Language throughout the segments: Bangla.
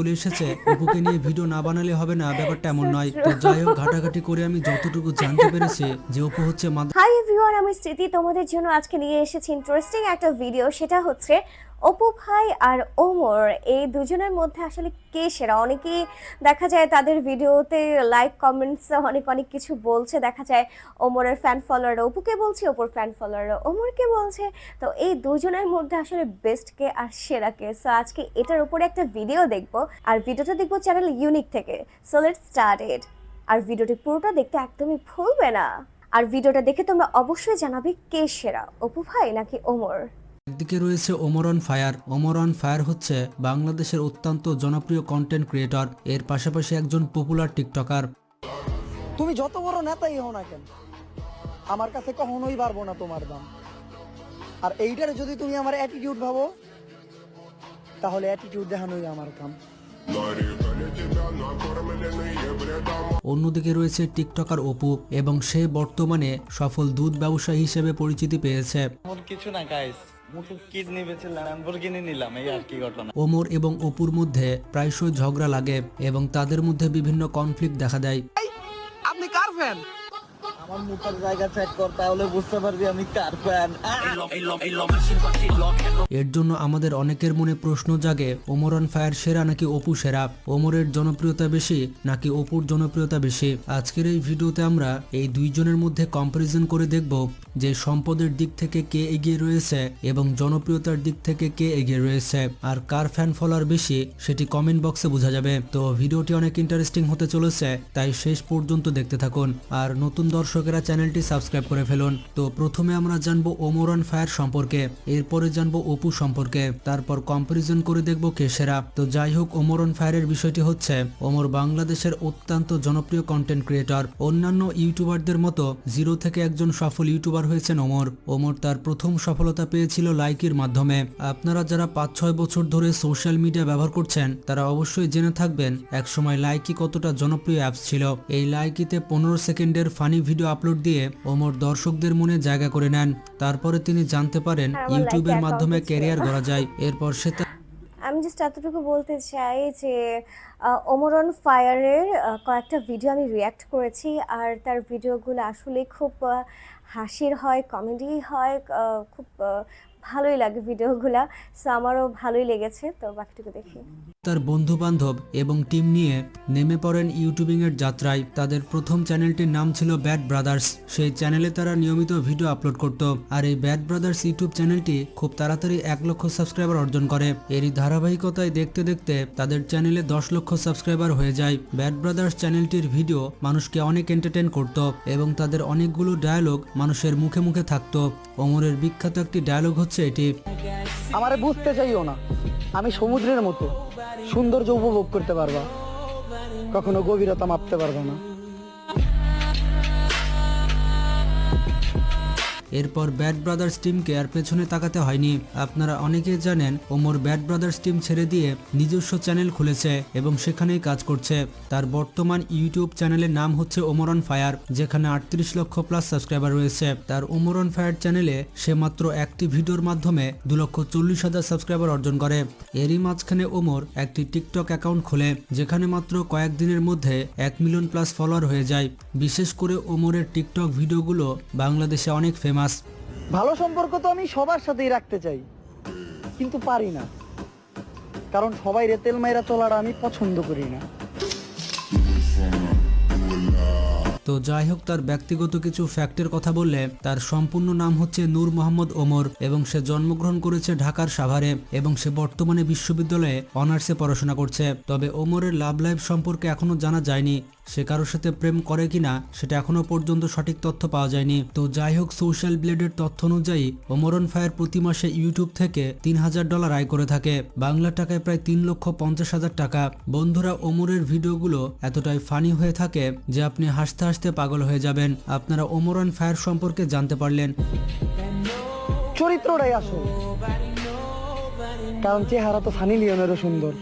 চলে এসেছে। অপুকে নিয়ে ভিডিও না বানালে হবে না, ব্যাপারটা এমন নয়। তো যাই হোক, ঘাটাঘাটি করে আমি যতটুকু জানতে পেরেছি যে অপু হচ্ছে হাই এভরিওয়ান আমি স্মৃতি। তোমাদের জন্য আজকে নিয়ে এসেছি ইন্টারেস্টিং একটা ভিডিও সেটা হচ্ছে অপু ভাই আর ওমর, এই দুজনের মধ্যে আসলে কে সেরা? অনেকেই দেখা যায় তাদের ভিডিওতে লাইক কমেন্টস অনেক অনেক কিছু বলছে। দেখা যায় ওমরের ফ্যান ফলোয়ার অপুকে বলছে, অপুর ফ্যান ফলোয়ার ওমরকে বলছে। তো এই দুজনের মধ্যে আসলে বেস্ট কে আর সেরা কে? সো আজকে এটার উপরে একটা ভিডিও দেখব। আর ভিডিওটা দেখব চ্যানেল ইউনিক থেকে। সো লেটস স্টার্ট ইট আর ভিডিওটি পুরোটা দেখতে একদমই ভুলবে না। আর ভিডিওটা দেখে তোমরা অবশ্যই জানাবে কে সেরা, অপু ভাই নাকি ওমর? একদিকে রয়েছে Omar on fire. Omar on fire হচ্ছে বাংলাদেশের অত্যন্ত জনপ্রিয় কন্টেন্ট ক্রিয়েটর এর পাশাপাশি একজন পপুলার টিকটকার তুমি যত বড় নেতাই হও না কেন আমার কাছে কখনোই পারব না তোমার দাম। আর এইটার যদি তুমি আমার অ্যাটিটিউড ভাবো তাহলে অ্যাটিটিউড দেখানোই আমার কাম। অন্যদিকে রয়েছে টিকটকার অপু এবং সে বর্তমানে সফল দুধ ব্যবসায়ী হিসেবে পরিচিতি পেয়েছে। কিছু না গাইস মুটু কিডনি বেচে ল্যাম্বরগিনি নিলাম এই আর কি ঘটনা। ওমর এবং অপুর মধ্যে প্রায়শই ঝগড়া লাগে এবং তাদের মধ্যে বিভিন্ন কনফ্লিক্ট দেখা দেয়। আপনি কার ফ্যান আমার মুখের জায়গা কর, তাহলে বুঝতে পারবি আমি কার এর জন্য আমাদের অনেকের মনে প্রশ্ন জাগে ওমর অন ফায়ার সেরা নাকি অপু সেরা? ওমরের জনপ্রিয়তা বেশি নাকি অপুর জনপ্রিয়তা বেশি? আজকের এই ভিডিওতে আমরা এই দুইজনের মধ্যে কম্পারিজন করে দেখব যে সম্পদের দিক থেকে কে এগিয়ে রয়েছে এবং জনপ্রিয়তার দিক থেকে কে এগিয়ে রয়েছে। আর কার ফ্যান ফলোয়ার বেশি সেটি কমেন্ট বক্সে বোঝা যাবে। তো ভিডিওটি অনেক ইন্টারেস্টিং হতে চলেছে, তাই শেষ পর্যন্ত দেখতে থাকুন। আর নতুন দর্শকেরা চ্যানেলটি সাবস্ক্রাইব করে ফেলুন। তো প্রথমে আমরা জানব ওমর অন ফায়ার সম্পর্কে, এরপরে জানব অপু সম্পর্কে, তারপর কম্পারিজন করে দেখব কে সেরা। তো যাই হোক, ওমর অন ফায়ারের বিষয়টি হচ্ছে, ওমর বাংলাদেশের অত্যন্ত জনপ্রিয় কন্টেন্ট ক্রিয়েটর অন্যান্য ইউটিউবারদের মতো জিরো থেকে একজন সফল ইউটিউবার হয়েছেন ওমর। ওমর তার প্রথম সফলতা পেয়েছিল লাইকের মাধ্যমে। আপনারা যারা পাঁচ ছয় বছর ধরে সোশ্যাল মিডিয়া ব্যবহার করছেন, তারা অবশ্যই জেনে থাকবেন, একসময় লাইকি কতটা জনপ্রিয় অ্যাপস ছিল। এই লাইকিতে পনেরো সেকেন্ডের ফানি ভিডিও আপলোড দিয়ে ওমর দর্শকদের মনে জায়গা করে নেন। তারপরে তিনি জানতে পারেন হ্যাঁ, ইউটিউবের মাধ্যমে ক্যারিয়ার গড়া যায়। এরপর সে আমি জাস্ট এতটুকু বলতে চাই যে ওমরন ফায়ারের কয়েকটা ভিডিও আমি রিয়্যাক্ট করেছি আর তার ভিডিওগুলো আসলে খুব হাসির হয় কমেডি হয় খুব ভালোই লাগে ভিডিওগুলা সো আমারও ভালোই লেগেছে, তো বাকিটুকু দেখি। তার বন্ধু বান্ধব এবং টিম নিয়ে নেমে পড়েন ইউটিউবিং এর যাত্রায়। তাদের প্রথম চ্যানেলটির নাম ছিল ব্যাড ব্রাদার্স। সেই চ্যানেলে তারা নিয়মিত ভিডিও আপলোড করত। আর এই ব্যাড ব্রাদার্স ইউটিউব চ্যানেলটি খুব তাড়াতাড়ি এক লক্ষ সাবস্ক্রাইবার অর্জন করে। এরই ধারাবাহিকতায় দেখতে দেখতে তাদের চ্যানেলে দশ লক্ষ সাবস্ক্রাইবার হয়ে যায়। ব্যাড ব্রাদার্স চ্যানেলটির ভিডিও মানুষকে অনেক এন্টারটেন করত এবং তাদের অনেকগুলো ডায়ালগ মানুষের মুখে মুখে থাকতো। অমরের বিখ্যাত একটি ডায়ালগ হচ্ছে এটি। আমারে বুঝতে চাইও না। আমি সমুদ্রের মতো। সৌন্দর্য উপভোগ করতে পারবা। কখনো গভীরতা মাপতে পারবা না। এরপর ব্যাড ব্রাদার্স টিমকে আর পেছনে তাকাতে হয়নি। আপনারা অনেকেই জানেন, ওমর ব্যাড ব্রাদার্স টিম ছেড়ে দিয়ে নিজস্ব চ্যানেল খুলেছে এবং সেখানেই কাজ করছে। তার বর্তমান ইউটিউব চ্যানেলের নাম হচ্ছে ওমরন ফায়ার, যেখানে আটত্রিশ লক্ষ প্লাস সাবস্ক্রাইবার রয়েছে। তার ওমরন ফায়ার চ্যানেলে সে মাত্র একটি ভিডিওর মাধ্যমে দু লক্ষ চল্লিশ হাজার সাবস্ক্রাইবার অর্জন করে। এরই মাঝখানে ওমর একটি টিকটক অ্যাকাউন্ট খোলে, যেখানে মাত্র কয়েকদিনের মধ্যে এক মিলিয়ন প্লাস ফলোয়ার হয়ে যায়। বিশেষ করে ওমরের টিকটক ভিডিওগুলো বাংলাদেশে অনেক ফেমাস। ভালো সম্পর্ক তো আমি সবার সাথেই রাখতে চাই কিন্তু পারি না। কারণ সবাই রেতেল মাইরা চলাটা আমি পছন্দ করি না। তো যাই হোক তার ব্যক্তিগত কিছু ফ্যাক্টের কথা বললে তার সম্পূর্ণ নাম হচ্ছে নূর মোহাম্মদ ওমর এবং সে জন্মগ্রহণ করেছে ঢাকার সাভারে এবং সে বর্তমানে বিশ্ববিদ্যালয়ে অনার্সে পড়াশোনা করছে। তবে ওমরের লাভ লাইফ সম্পর্কে এখনও জানা যায়নি। সে কারোর সাথে প্রেম করে কিনা সেটা এখনও পর্যন্ত সঠিক তথ্য পাওয়া যায়নি। তো যাই হোক, সোশ্যাল ব্লেডের তথ্য অনুযায়ী ওমরন ফায়ার প্রতি মাসে ইউটিউব থেকে তিন হাজার ডলার আয় করে থাকে। বাংলা টাকায় প্রায় তিন লক্ষ পঞ্চাশ হাজার টাকা। বন্ধুরা ওমরের ভিডিওগুলো এতটাই ফানি হয়ে থাকে যে আপনি হাসতে হাসতে পাগল হয়ে যাবেন। আপনারা ওমরন ফায়ার সম্পর্কে জানতে পারলেন। চরিত্রটাই আসল। কারণ চেহারা তো সানি লিওনেরও সুন্দর।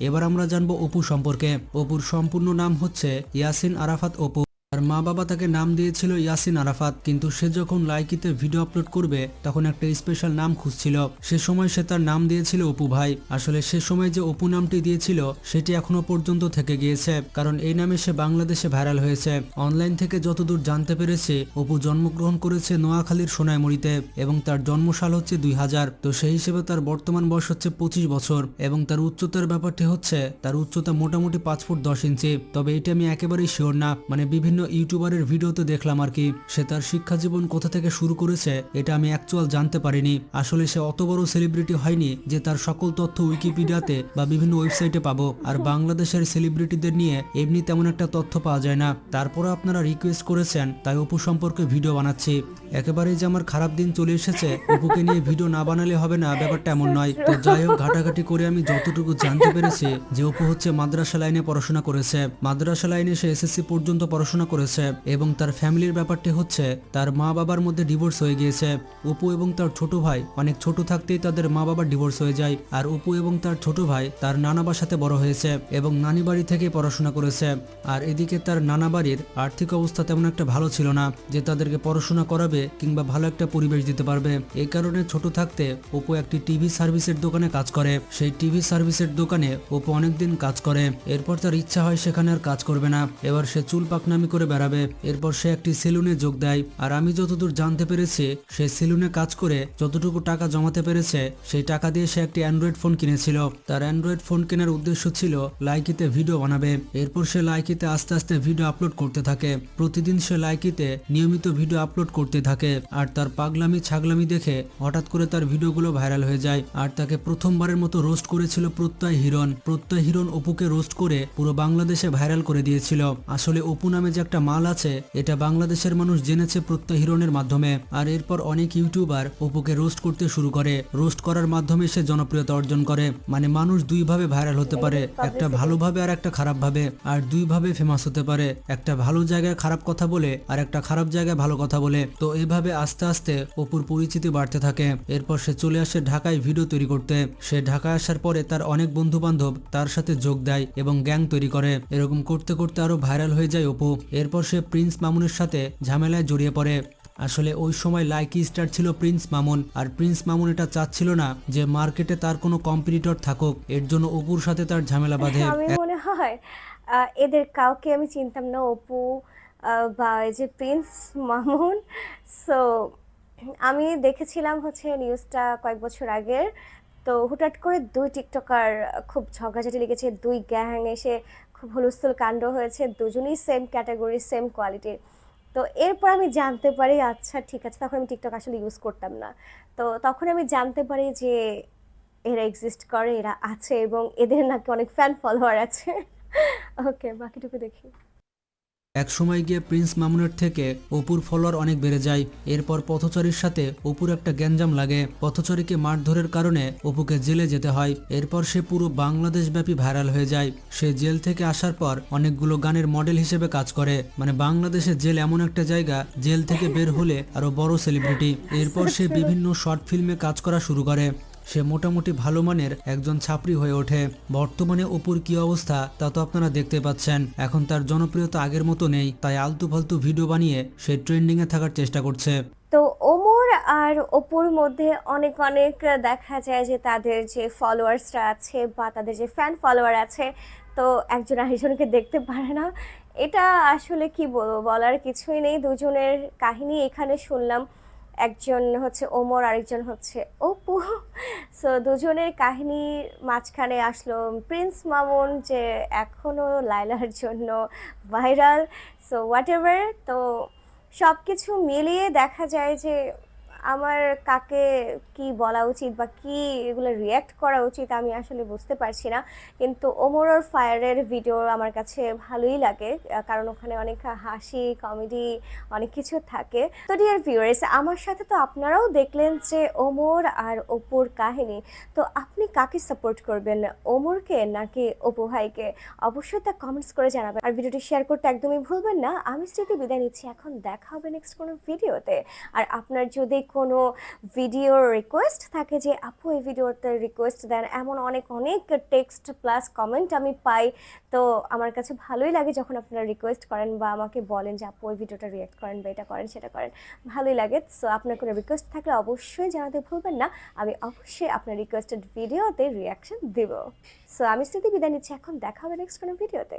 এবার আমরা জানব অপু সম্পর্কে। অপুর সম্পূর্ণ নাম হচ্ছে ইয়াসিন আরাফাত অপু। আর মা বাবা তাকে নাম দিয়েছিল ইয়াসিন আরাফাত, কিন্তু সে যখন লাইকিতে ভিডিও আপলোড করবে, তখন একটা স্পেশাল নাম খুঁজছিল। সে সময় সে তার নাম দিয়েছিল অপু ভাই। আসলে সে সময় যে অপু নামটি দিয়েছিল, সেটি এখনও পর্যন্ত থেকে গিয়েছে, কারণ এই নামে সে বাংলাদেশে ভাইরাল হয়েছে। অনলাইন থেকে যতদূর জানতে পেরেছে, অপু জন্মগ্রহণ করেছে নোয়াখালীর সোনাইমুড়িতে, এবং তার জন্মসাল হচ্ছে দুই হাজার। তো সেই হিসেবে তার বর্তমান বয়স হচ্ছে পঁচিশ বছর, এবং তার উচ্চতার ব্যাপারটি হচ্ছে, তার উচ্চতা মোটামুটি পাঁচ ফুট দশ ইঞ্চি। তবে এটা আমি একেবারেই শিওর না মানে বিভিন্ন ইউটিউবারের ভিডিওতে দেখলাম আর কি, সে তার শিক্ষা জীবন কোথা থেকে শুরু করেছে, এটা আমি অ্যাকচুয়াল জানতে পারিনি। আসলে সে অত বড় সেলিব্রিটি হয়নি যে তার সকল তথ্য উইকিপিডিয়াতে বা বিভিন্ন ওয়েবসাইটে পাবো। আর বাংলাদেশের সেলিব্রিটিদের নিয়ে এমনি তেমন একটা তথ্য পাওয়া যায় না। তারপরে আপনারা রিকোয়েস্ট করেছেন, তাই অপু সম্পর্কে ভিডিও বানাচ্ছি। একেবারেই যে আমার খারাপ দিন চলে এসেছে, অপুকে নিয়ে ভিডিও না বানালে হবে না, ব্যাপারটা এমন নয়। তো যাই হোক, ঘাটাঘাটি করে আমি যতটুকু জানতে পেরেছি যে অপু হচ্ছে মাদ্রাসা লাইনে পড়াশোনা করেছে। মাদ্রাসা লাইনে সে এসএসসি পর্যন্ত পড়াশোনা করেছে এবং তার ফ্যামিলির ব্যাপারটি হচ্ছে, তার মা বাবার মধ্যে ডিভোর্স হয়ে গিয়েছে। অপু এবং তার ছোট ভাই, অনেক ছোট থাকতেই তাদের মা বাবার ডিভোর্স হয়ে যায়। আর অপু এবং তার ছোট ভাই, তার নানা বাসাতে বড় হয়েছে এবং নানি বাড়ি থেকে পড়াশোনা করেছে। আর এদিকে তার নানা বাড়ির আর্থিক অবস্থা তেমন একটা ভালো ছিল না, যে তাদেরকে পড়াশোনা করাবে কিংবা ভালো একটা পরিবেশ দিতে পারবে। এই কারণে ছোট থাকতে অপু একটি টিভি সার্ভিসের দোকানে কাজ করে। সেই টিভি সার্ভিসের দোকানে অপু অনেকদিন কাজ করে। এরপর তার ইচ্ছা হয় সেখানে আর কাজ করবে না। এবার সে চুল পাকনামি করে বেড়াবে। এরপর সে একটি সেলুনে যোগ দেয়। আর আমি যতদূর জানতে পেরেছি, সে সেলুনে কাজ করে যতটুকু টাকা জমাতে পেরেছে, সেই টাকা দিয়ে সে একটি অ্যান্ড্রয়েড ফোন কিনেছিল। তার অ্যান্ড্রয়েড ফোন কেনার উদ্দেশ্য ছিল লাইকিতে ভিডিও বানাবে। এরপর সে লাইকিতে আস্তে আস্তে ভিডিও আপলোড করতে থাকে। প্রতিদিন সে লাইকিতে নিয়মিত ভিডিও আপলোড করতে থাকে। আর তার পাগলামি, ছাগলামি দেখে হঠাৎ করে তার ভিডিওগুলো ভাইরাল হয়ে যায়। আর তাকে প্রথমবারের মতো রোস্ট করেছিল প্রত্যয় হিরণ। প্রত্যয় হিরণ অপুকে রোস্ট করে পুরো বাংলাদেশে ভাইরাল করে দিয়েছিল। আসলে অপু নামে যে একটা মাল আছে, এটা বাংলাদেশের মানুষ জেনেছে প্রত্যয় হিরণের মাধ্যমে। আর এরপর অনেক ইউটিউবার অপুকে রোস্ট করতে শুরু করে। রোস্ট করার মাধ্যমে সে জনপ্রিয়তা অর্জন করে। মানে মানুষ দুইভাবে ভাইরাল হতে পারে, একটা ভালোভাবে আর একটা খারাপভাবে। আর দুইভাবে ফেমাস হতে পারে, একটা ভালো জায়গায় খারাপ কথা বলে, আর একটা খারাপ জায়গায় ভালো কথা বলে। তো এভাবে আস্তে আস্তে অপুর পরিচিতি বাড়তে থাকে। এরপর সে চলে আসে ঢাকায় ভিডিও তৈরি করতে। সে ঢাকায় আসার পরে তার অনেক বন্ধু বান্ধব তার সাথে যোগ দেয় এবং গ্যাং তৈরি করে। এরকম করতে করতে আরও ভাইরাল হয়ে যায় অপু। এরপর সে প্রিন্স মামুনের সাথে ঝামেলায় জড়িয়ে পড়ে। আসলে ওই সময় লাইকি স্টার ছিল প্রিন্স মামুন, আর প্রিন্স মামুন এটা চাচ্ছিল না যে মার্কেটে তার কোনো কম্পিটিটর থাকুক, এর জন্য অপুর সাথে তার ঝামেলা বাঁধে। আমি মনে হয় এদের কাউকে আমি চিনতাম না, অপু বা এই যে প্রিন্স মামুন। সো আমি দেখেছিলাম হচ্ছে নিউজটা কয়েক বছর আগের। তো হুটহাট করে দুই টিকটকার খুব ঝগড়াঝাটি লেগেছে, দুই গ্যাং এসে খুব হুলস্থুল কাণ্ড হয়েছে, দুজনেই সেম ক্যাটাগরি সেম কোয়ালিটির তো এরপর আমি জানতে পারি আচ্ছা ঠিক আছে, তখন আমি টিকটক আসলে ইউজ করতাম না। তো তখন আমি জানতে পারি যে এরা এক্সিস্ট করে, এরা আছে এবং এদের নাকি অনেক ফ্যান ফলোয়ার আছে। ওকে বাকিটুকু দেখি। এক সময় গিয়ে প্রিন্স মামুনের থেকে অপুর ফলোয়ার অনেক বেড়ে যায়। এরপর পথচারীর সাথে অপুর একটা গ্যাঞ্জাম লাগে। পথচারীকে মারধরের কারণে অপুকে জেলে যেতে হয়। এরপর সে পুরো বাংলাদেশ ব্যাপী ভাইরাল হয়ে যায়। সে জেল থেকে আসার পর অনেকগুলো গানের মডেল হিসেবে কাজ করে। মানে বাংলাদেশের জেল এমন একটা জায়গা, জেল থেকে বের হলে আরও বড় সেলিব্রিটি এরপর সে বিভিন্ন শর্ট ফিল্মে কাজ করা শুরু করে। সে মোটামুটি ভালো মানের একজন ছাপরি হয়ে ওঠে। বর্তমানে অপুর কি অবস্থা তা তো আপনারা দেখতে পাচ্ছেন। এখন তার জনপ্রিয়তা আগের মতো নেই, তাই আলতু ফালতু ভিডিও বানিয়ে সে ট্রেন্ডিং এ থাকার চেষ্টা করছে। তো ওমর আর অপুর মধ্যে অনেক অনেক দেখা যায় যে তাদের যে ফলোয়ার্সরা আছে বা তাদের যে ফ্যান ফলোয়ার আছে, তো একজন আরেকজনকে দেখতে পারে না। এটা আসলে কি বলব? বলার কিছুই নেই। দুজনের কাহিনী এখানে শুনলাম। একজন হচ্ছে ওমর, আরেকজন হচ্ছে অপু। সো দুজনের কাহিনী মাঝখানে আসলো প্রিন্স মামুন, যে এখনও লাইলার জন্য ভাইরাল সো হোয়াট এভার তো সব কিছু মিলিয়ে দেখা যায় যে আমার কাকে কি বলা উচিত বা কি এগুলো রিয়্যাক্ট করা উচিত আমি আসলে বুঝতে পারছি না। কিন্তু ওমরর ফায়ারের ভিডিও আমার কাছে ভালোই লাগে কারণ ওখানে অনেক হাসি কমেডি অনেক কিছু থাকে। তো ডিয়ার ভিউয়ার্স আমার সাথে তো আপনারাও দেখলেন যে ওমর আর অপুর কাহিনী। তো আপনি কাকে সাপোর্ট করবেন, ওমরকে নাকি অপু ভাইকে? অবশ্যই তা কমেন্টস করে জানাবেন। আর ভিডিওটি শেয়ার করতে একদমই ভুলবেন না। আমি স্মৃতি বিদায় নিচ্ছি। এখন দেখা হবে নেক্সট কোনো ভিডিওতে আর আপনার যদি কোনো ভিডিওর রিকোয়েস্ট থাকে যে, আপু, এই ভিডিওতে রিকোয়েস্ট দেন। এমন অনেক অনেক টেক্সট প্লাস কমেন্ট আমি পাই। তো আমার কাছে ভালোই লাগে যখন আপনারা রিকোয়েস্ট করেন বা আমাকে বলেন যে, আপু, ওই ভিডিওটা রিয়েক্ট করেন বা এটা করেন, সেটা করেন। ভালোই লাগে। সো আপনার কোনো রিকোয়েস্ট থাকলে অবশ্যই জানাতে ভুলবেন না। আমি অবশ্যই আপনার রিকোয়েস্টেড ভিডিওতে রিয়াকশন দেব। সো আমি স্মৃতি বিদায় নিচ্ছি। এখন দেখা হবে নেক্সট কোনো ভিডিওতে